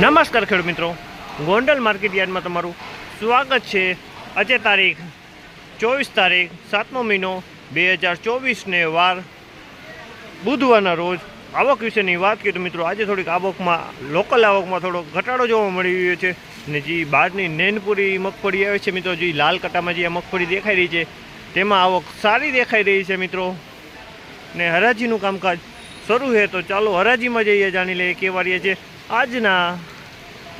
નમસ્કાર ખેડૂત મિત્રો. ગોંડલ માર્કેટ યાર્ડમાં તમારું સ્વાગત છે. આજે તારીખ ચોવીસ તારીખ, સાતમો મહિનો બે હજાર ચોવીસને વાર બુધવારના રોજ આવક વિશેની વાત કરીએ તો મિત્રો આજે થોડીક આવકમાં, લોકલ આવકમાં થોડો ઘટાડો જોવા મળી રહ્યો છે. ને જે બહારની નેનપુરી મગફળી આવે છે મિત્રો, જે લાલ કટામાં જે મગફળી દેખાઈ રહી છે, તેમાં આવક સારી દેખાઈ રહી છે મિત્રો. ને હરાજીનું કામકાજ શરૂ છે તો ચાલો હરાજીમાં જઈએ, જાણી લઈએ કેવા રહીએ છે. આજના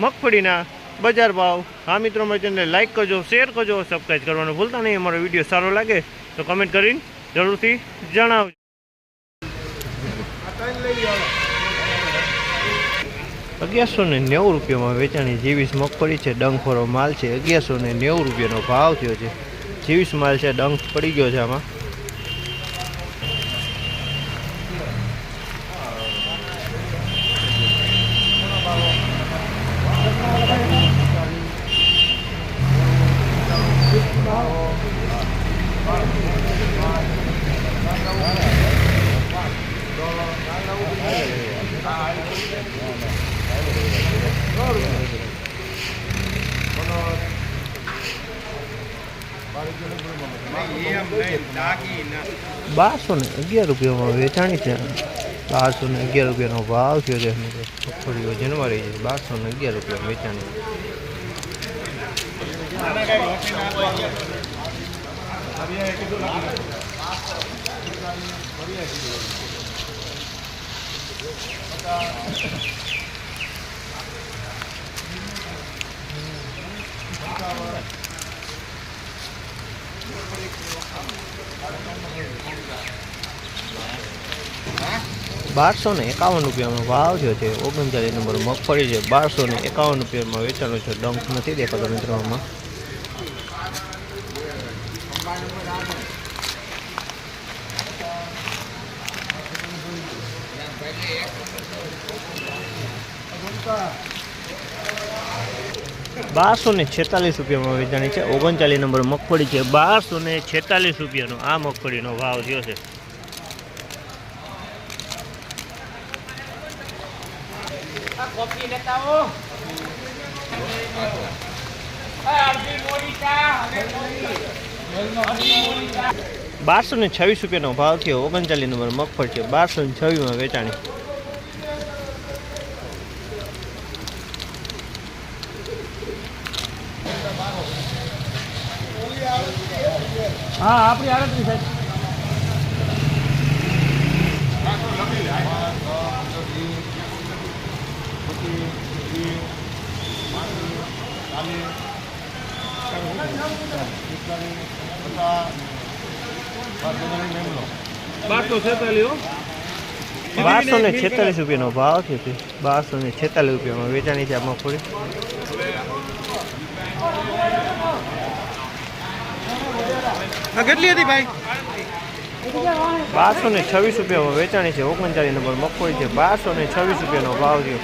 મગફળીના બજાર ભાવ. હા મિત્રો મારી ચેનલને લાઇક કરજો શેર કરજો સબસ્ક્રાઈબ કરવાનું ભૂલતા નહીં. અમારો વીડિયો સારો લાગે તો કમેન્ટ કરીને જરૂરથી જણાવજો. અગિયારસો ને નેવું રૂપિયામાં વેચાણી જીવીસ મગફળી છે, ડંખોરો માલ છે. અગિયારસો ને નેવું રૂપિયાનો ભાવ થયો છે. જીવીસ માલ છે, ડંખ પડી ગયો છે આમાં. બારસો ને અગિયાર રૂપિયામાં વેચાણી છે. બારસો ને અગિયાર રૂપિયાનો ભાવ થયો છે. મગફળીઓ જનવારી છે. બારસો ને અગિયાર રૂપિયા વેચાણી. બારસો ને એકાવન રૂપિયાનો ભાવ થયો છે. ઓગણચાલીસ નંબર મગફળી છે. બારસો ને એકાવન રૂપિયામાં વેચાણો છે. ડંખ નથી દેખાતો મિત્રોમાં બારસો ને છેતાલીસ રૂપિયામાં વેચાણી છે. ઓગણચાલીસ નંબર મગફળી છે. બારસો ને છેતાલીસ રૂપિયાનો આ મગફળીનો ભાવ થયો છે. કોફી લેતા ચા બારસો ને છવ્વીસ રૂપિયાનો ભાવ થયો ઓગણચાલીસ નંબર મગફળ છે બારસો ને છવ્વીસમાં વેચાણી. હા આપણી આડત્રીસ સાહેબ. બારસો છેતાલીસ બારસો ને છેતાલીસ રૂપિયાનો ભાવ થયો છે. બારસો ને છેતાલીસ રૂપિયામાં વેચાણી છે આ મગફળી. કેટલી હતી ભાઈ? બારસો ને છવ્વીસ રૂપિયામાં વેચાણી છે. ઓગણચાલીસ નંબર મગફળી છે. બારસો ને છવ્વીસ રૂપિયાનો ભાવ થયો.